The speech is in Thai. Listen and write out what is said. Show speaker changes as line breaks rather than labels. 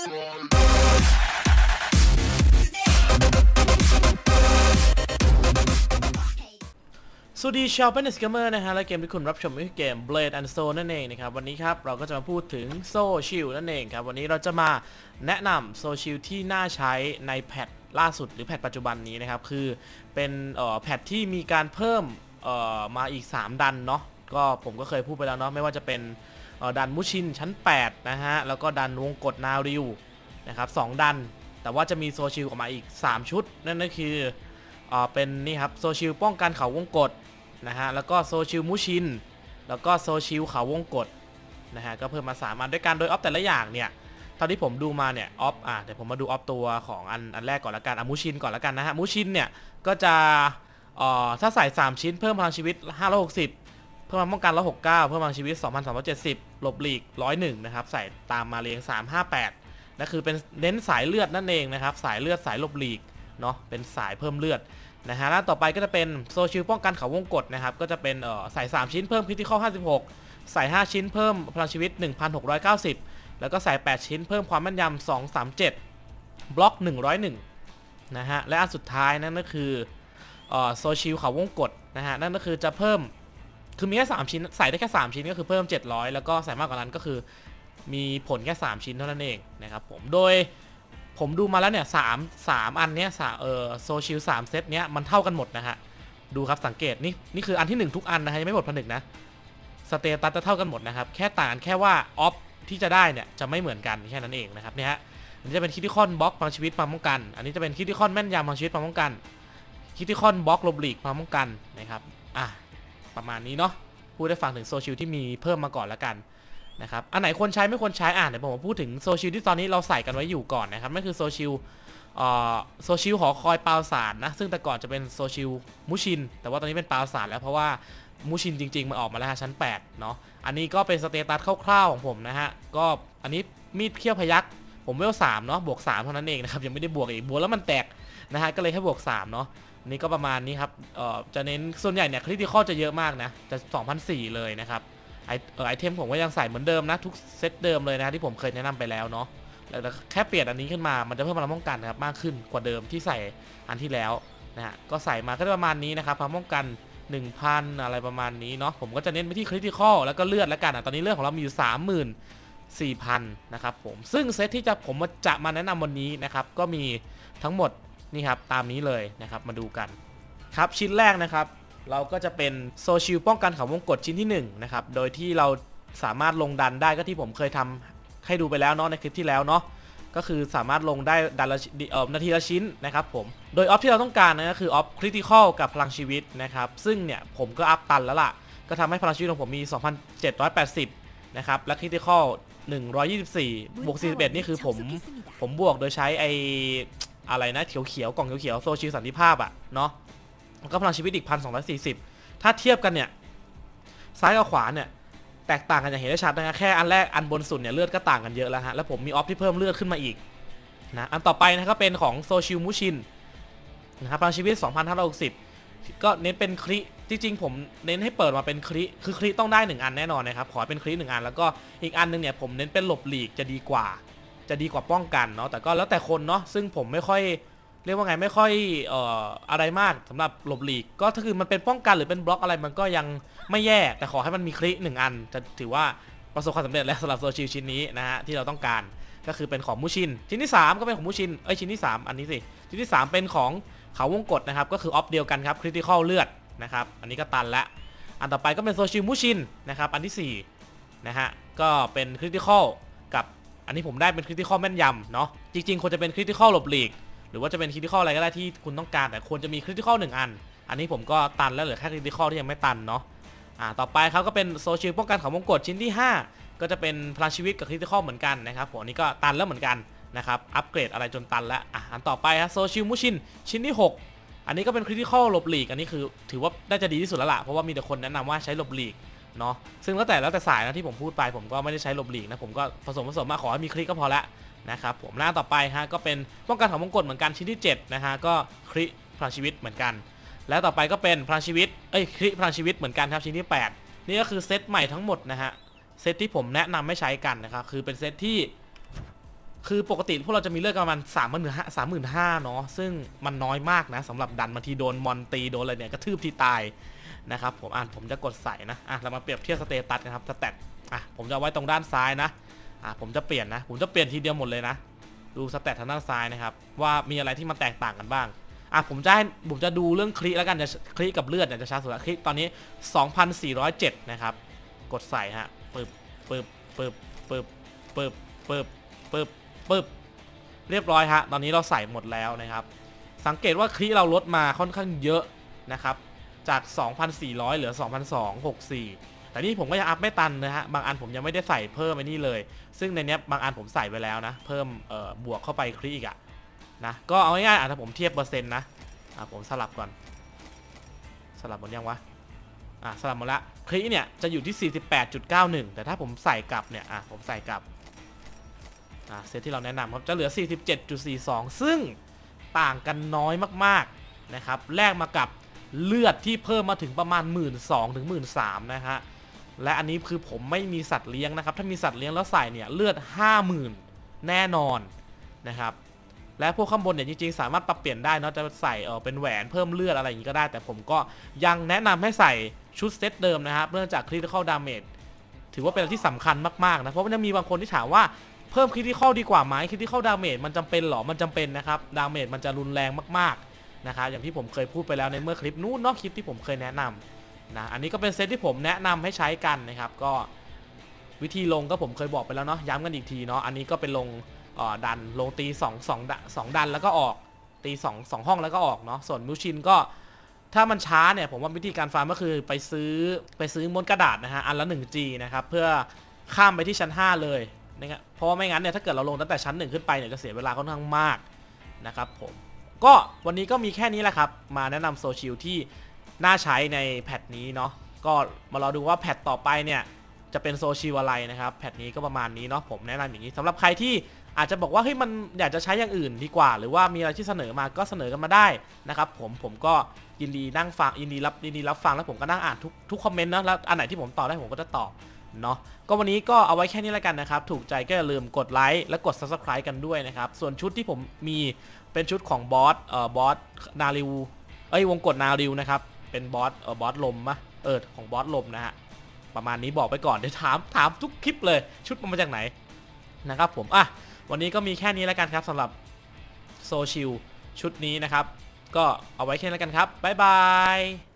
สวัสดีชาวเป็นสเกมเมอร์นะฮะและเกมที่คุณรับชมคือเกม Blade and Soul นั่นเองนะครับวันนี้ครับเราก็จะมาพูดถึงโซชิลนั่นเองครับวันนี้เราจะมาแนะนำโซชิลที่น่าใช้ในแพทล่าสุดหรือแพทปัจจุบันนี้นะครับคือเป็นแพทที่มีการเพิ่มมาอีก 3 ดันเนาะก็ผมก็เคยพูดไปแล้วเนาะไม่ว่าจะเป็น ดันมุชินชั้น 8 นะฮะ แล้วก็ดันวงกดนาริวนะครับสองดัน แต่ว่าจะมีโซชิลออกมาอีก 3 ชุด นั่นก็คือเอ่อเป็นนี่ครับโซชิลป้องกันเขาวงกดนะฮะ แล้วก็โซชิลมูชิน แล้วก็โซชิลเขาวงกดนะฮะ ก็เพิ่มมา3อันด้วยกัน โดยออฟแต่ละอย่างเนี่ยเท่าที่ผมดูมาเนี่ยออฟอะเดี๋ยวผมมาดูออฟตัวของอันอันแรกก่อนละกันอะมูชินก่อนละกันนะฮะมูชินเนี่ยก็จะเอ่อถ้าใส่ 3 ชิ้นเพิ่มพลังชีวิต 560 พิ่มพลังป้องกัน169เเพิ่มพลังชีวิต2370หลบหลีก101นะครับใส่ตามมาเรียง358นั่นคือเป็นเน้นสายเลือดนั่นเองนะครับสายเลือดสายหลบหลีกเนาะเป็นสายเพิ่มเลือดนะฮะแล้วต่อไปก็จะเป็นโซชิลป้องกันเขาวงกดนะครับก็จะเป็นเอ่อใส่3ชิ้นเพิ่มคริติคอล56 ใส่ 5 ชิ้นเพิ่มพลังชีวิต 1690 แล้วก็ใส่ 8 ชิ้นเพิ่มความแม่นยำ237 บล็อก 101นะฮะและอันสุดท้ายนั่นก็คือเอ่อโซชิลเขาวงกดนะฮะนั่นก็คือจะเพิ่ม คือมีแค่3ชิ้นใส่ได้แค่3ชิ้นก็คือเพิ่ม 700 แล้วก็ใส่มากกว่านั้นก็คือ มีผลแค่3ชิ้นเท่านั้นเองนะครับผมโดยผมดูมาแล้วเนี่ยสามสามอันเนี้ยสาเออโซชิลสามเซตเนี้ยมันเท่ากันหมดนะฮะดูครับสังเกตนี่นี่คืออันที่ 1 ทุกอันนะฮะยังไม่หมดผนึกนะสเตตัสจะเท่ากันหมดนะครับแค่ต่างกันแค่ว่าออฟที่จะได้เนี่ยจะไม่เหมือนกันแค่นั้นเองนะครับเนี่ยฮะอันนี้จะเป็นคิติคอนบล็อกพลังชีวิตความป้องกัน อันนี้จะเป็นคิติคอนแม่นยำพลังชีวิตความป้องกันคิติคอนบล็อกลบหลีกความป้องกันนะครับอะ ประมาณนี้เนาะพูดได้ฟังถึงโซชิลที่มีเพิ่มมาก่อนแล้วกันนะครับอันไหนควรใช้ไม่ควรใช้อ่านเดี๋ยวผมมาพูดถึงโซชิลที่ตอนนี้เราใส่กันไว้อยู่ก่อนนะครับนั่นคือโซชิลโซชิลหอคอยปาวสารนะซึ่งแต่ก่อนจะเป็นโซชิลมุชิน แต่ว่าตอนนี้เป็นปาวสารแล้วเพราะว่ามุชินจริงๆ มันออกมาแล้วชั้น8เนาะ อันนี้ก็เป็นสเตตัสคร่าวๆของผมนะฮะ ก็อันนี้มีดเขี้ยวพยัก ผมเวลสามเนาะบวก3เท่านั้นเองนะครับยังไม่ได้บวกอีกบวกแล้วมันแตกนะฮะก็เลยแค่บวก3เนาะนนี้ก็ประมาณนี้ครับเอ่อจะเน้นส่วนใหญ่เนี่ยคริติคอลจะเยอะมากนะจะ2,004เลยนะครับไอเออไอเทมผมก็ยังใส่เหมือนเดิมนะ ทุกเซตเดิมเลยนะที่ผมเคยแนะนำไปแล้วเนาะแล้วแค่เปลี่ยนอันนี้ขึ้นมามันจะเพิ่มพลังป้องกันครับมากขึ้นกว่าเดิมที่ใส่อันที่แล้วนะฮะก็ใส่มาก็ประมาณนี้นะครับพลังป้องกัน 1,000 อะไรประมาณนี้เนาะผมก็จะเน้นไปที่คริติคอลแล้วก็เลือดแล้วกันอะตอนนี้เลือดของเรามีอยู่ 4,000 นะครับผม ซึ่งเซตที่จะผมจะมาแนะนำวันนี้นะครับ ก็มีทั้งหมดนี่ครับตามนี้เลยนะครับ มาดูกัน ครับชิ้นแรกนะครับ เราก็จะเป็นโซชิลป้องกันเขาวงกดชิ้นที่1นะครับ โดยที่เราสามารถลงดันได้ก็ที่ผมเคยทำให้ดูไปแล้วเนาะในคลิปที่แล้วเนาะก็คือสามารถลงได้ดันละนาทีละชิ้นนะครับผม โดยออฟที่เราต้องการนะก็คือออฟคริติคอลกับพลังชีวิตนะครับ ซึ่งเนี่ยผมก็อัพตันแล้วล่ะ ก็ทำให้พลังชีวิตของผมมี 2,780 นะครับ และคริติคอล 124บวก41 นี่คือผม ผมบวกโดยใช้ไออะไรนะเขียวๆกล่องเขียวๆโซชิลสันติภาพอะเนาะแล้วก็พลังชีวิตอีก 1,240 ถ้าเทียบกันเนี่ย ซ้ายกับขวาเนี่ย แตกต่างกันอย่างเห็นได้ชัดนะฮะแค่อันแรกอันบนสุดเนี่ยเลือดก็ต่างกันเยอะแล้วฮะแล้วผมมีออฟที่เพิ่มเลือดขึ้นมาอีกนะอันต่อไปนะก็เป็นของโซชิลมูชินนะครับพลังชีวิต2,560 ก็เน้นเป็นคริจริงๆผมเน้นให้เปิดมาเป็นคริคือคริต้องได้1อันแน่นอนนะครับขอเป็นคริหนึ่งอันแล้วก็อีกอันนึงเนี่ยผมเน้นเป็นหลบหลีกจะดีกว่า จะดีกว่าป้องกันเนาะแต่ก็แล้วแต่คนเนาะซึ่งผมไม่ค่อยเรียกว่าไงไม่ค่อยเอ่ออะไรมากสำหรับหลบหลีกก็ถ้าคือมันเป็นป้องกันหรือเป็นบล็อกอะไรมันก็ยังไม่แย่ แต่ขอให้มันมีคลิหนึ่งอัน จะถือว่าประสบความสำเร็จแล้วสำหรับโซชิลชิ้นนี้นะฮะที่เราต้องการก็คือเป็นของมูชินชิ้นที่ 3 ก็เป็นของมูชินเอ้ยชิ้นที่ 3 อันนี้สิชิ้นที่ 3 เป็นของ เขาวงกดนะครับก็คือออฟเดียวกันครับคริติคอลเลือดนะครับอันนี้ก็ตันละอันต่อไปก็เป็นโซชิมูชินนะครับอันที่4นะฮะก็เป็นคริติคอลกับอันนี้ผมได้เป็นคริติคอลแม่นยำเนาะจริงๆควรจะเป็นคริติคอลหลบหลีก หรือว่าจะเป็นคริติคอลอะไรก็ได้ที่คุณต้องการ แต่ควรจะมีคริติคอลหนึ่งอัน อันนี้ผมก็ตันแล้วเหลือแค่คริติคอลที่ยังไม่ตันเนาะอ่าต่อไปครับก็เป็นโซชิลป้องกันเขาวงกดชิ้นที่ 5 ก็จะเป็นพลังชีวิตกับคริติคอลเหมือนกันนะครับผมอันนี้ก็ตันแล้วเหมือนกัน นะครับ อัปเกรดอะไรจนตันแล้วอะอันต่อไปฮะโซชิลมูชินชิ้นที่ 6 อันนี้ก็เป็นคริติคอลหลบหลีก อันนี้คือถือว่าน่าจะดีที่สุดแล้วล่ะ เพราะว่ามีแต่คนแนะนำว่าใช้หลบหลีกเนาะซึ่งแล้วแต่แล้วแต่สายนะที่ผมพูดไป ผมก็ไม่ได้ใช้หลบหลีกนะผมก็ผสมผสมมาขอให้มีคลิกก็พอละนะครับผมหน้าต่อไปฮะก็เป็นป้องกันของมงกฎเหมือนกันชิ้นที่ 7 นะฮะก็คริพลังชีวิตเหมือนกัน แล้วต่อไปก็เป็นพลังชีวิตเอ้ยคริพลังชีวิตเหมือนกันครับชิ้นที่ 8 นี่ก็คือเซตใหม่ทั้งหมดนะฮะเซตที่ผมแนะนำไม่ใช้กันนะครับคือเป็นเซตที่ คือปกติพวกเราจะมีเลือดประมาณสามหมื่นห้าสามหมื่นห้าเนาะซึ่งมันน้อยมากนะสำหรับดันบางทีโดนมอนตีโดนอะไรเนี่ยกระทืบที่ตายนะครับผมอ่านผมจะกดใส่นะอะเรามาเปรียบเทียบสเตตัสนะครับสแตทอะผมจะเอาไว้ตรงด้านซ้ายนะอะผมจะเปลี่ยนนะ ผมจะเปลี่ยนทีเดียวหมดเลยนะ ดูสเตตทางด้านซ้ายนะครับ ว่ามีอะไรที่มันแตกต่างกันบ้างอะผมจะให้ผมจะดูเรื่องคลิแล้วกันจะคลิกับเลือดเนี่ยจะช้าสุดละคลิตอนนี้ 2,407 นะครับ กดใส่ฮะปึ๊บปึ๊บปึ๊บปึ๊บปึ๊บปึ๊บปึ๊บ ปึ๊บเรียบร้อยฮะตอนนี้เราใส่หมดแล้วนะครับ สังเกตว่าคลิเราลดมาค่อนข้างเยอะนะครับ จาก 2,400 เหลือ 2,264 แต่นี่ผมก็ยังอัพไม่ตันนะฮะ บางอันผมยังไม่ได้ใส่เพิ่มไอ้นี่เลย ซึ่งในนี้บางอันผมใส่ไปแล้วนะ เพิ่มเอ่อบวกเข้าไปคลิอีกอะนะ ก็เอาง่ายๆอะถ้าผมเทียบเปอร์เซ็นต์นะ อะผมสลับก่อน สลับหมดยังวะ อะสลับหมดละ คลิเนี่ยจะอยู่ที่ 48.91 แต่ถ้าผมใส่กลับเนี่ย อะผมใส่กลับ เซตที่เราแนะนำครับจะเหลือ 47.42 ซึ่งต่างกันน้อยมากๆนะครับแลกมากับเลือดที่เพิ่มมาถึงประมาณ 1 2ื่นถึงหมื่นนะฮะและอันนี้คือผมไม่มีสัตว์เลี้ยงนะครับ ถ้ามีสัตว์เลี้ยงแล้วใส่เนี่ยเลือด 50,000 แน่นอนนะครับและพวกข้างบนเนี่ยจริงๆ สามารถปรับเปลี่ยนได้นอะจะใส่เออเป็นแหวนเพิ่มเลือดอะไรอย่างนี้ก็ได้ แต่ผมก็ยังแนะนำให้ใส่ชุดเซตเดิมนะครับเนื่องจาก critical damage ถือว่าเป็นอะไรที่สำคัญมากๆนะเพราะว่าจะมีบางคนที่ถามว่า เพิ่ม critical ดีกว่าไหม critical damage มันจำเป็นหรอ มันจำเป็นนะครับ damage มันจะรุนแรงมากๆนะครับอย่างที่ผมเคยพูดไปแล้วในเมื่อคลิปนู้นเนอกคลิปที่ผมเคยแนะนำนะ อันนี้ก็เป็นเซตที่ผมแนะนำให้ใช้กันนะครับ ก็วิธีลงก็ผมเคยบอกไปแล้วเนาะ ย้ำกันอีกทีเนาะ อันนี้ก็เป็นลงดัน ลงตี2 2ดสองดันแล้วก็ออก ตี2 2ห้องแล้วก็ออกเนาะ ส่วนมิวชินก็ถ้ามันช้าเนี่ยผมว่าวิธีการฟาร์มก็คือไปซื้อไปซื้อม้วนกระดาษนะฮะอันละ 1G นะครับเพื่อข้ามไปที่ชั้น 5 เลย นะครับเพราะว่าไม่งั้นเนี่ยถ้าเกิดเราลงตั้งแต่ชั้น1ขึ้นไปเนี่ยจะเสียเวลาค่อนข้างมากนะครับผมก็วันนี้ก็มีแค่นี้แหละครับ มาแนะนำโซเชียลที่น่าใช้ในแพทนี้เนาะก็มารอดูว่าแพทต่อไปเนี่ยจะเป็นโซเชียลอะไรนะครับแพทนี้ก็ประมาณนี้เนาะผมแนะนำอย่างนี้สำหรับใครที่อาจจะบอกว่าเฮ้ยมันอยากจะใช้อย่างอื่นดีกว่า หรือว่ามีอะไรที่เสนอมาก็เสนอกันมาได้นะครับผมผมก็ยินดีนั่งฟังยินดีรับยินดีรับฟังแล้วผมก็นั่งอ่านทุกทุกคอมเมนต์นะแล้วอันไหนที่ผมตอบได้ผมก็จะตอบ เนาะก็วันนี้ก็เอาไว้แค่นี้แล้วกันนะครับ ถูกใจก็อย่าลืมกดไลค์และกด subscribe กันด้วยนะครับ ส่วนชุดที่ผมมีเป็นชุดของบอสเอ่อบอสนาริวเอ้ยวงกดนาริวนะครับ เป็นบอสเอ่อบอสลมปะเออของบอสลมนะฮะประมาณนี้บอกไปก่อนเดี๋ยวถามถามทุกคลิปเลย ชุดมันมาจากไหนนะครับผมอะวันนี้ก็มีแค่นี้แล้วกันครับสำหรับโซชิลชุดนี้นะครับ ก็เอาไว้แค่นี้แล้วกันครับบ๊ายบาย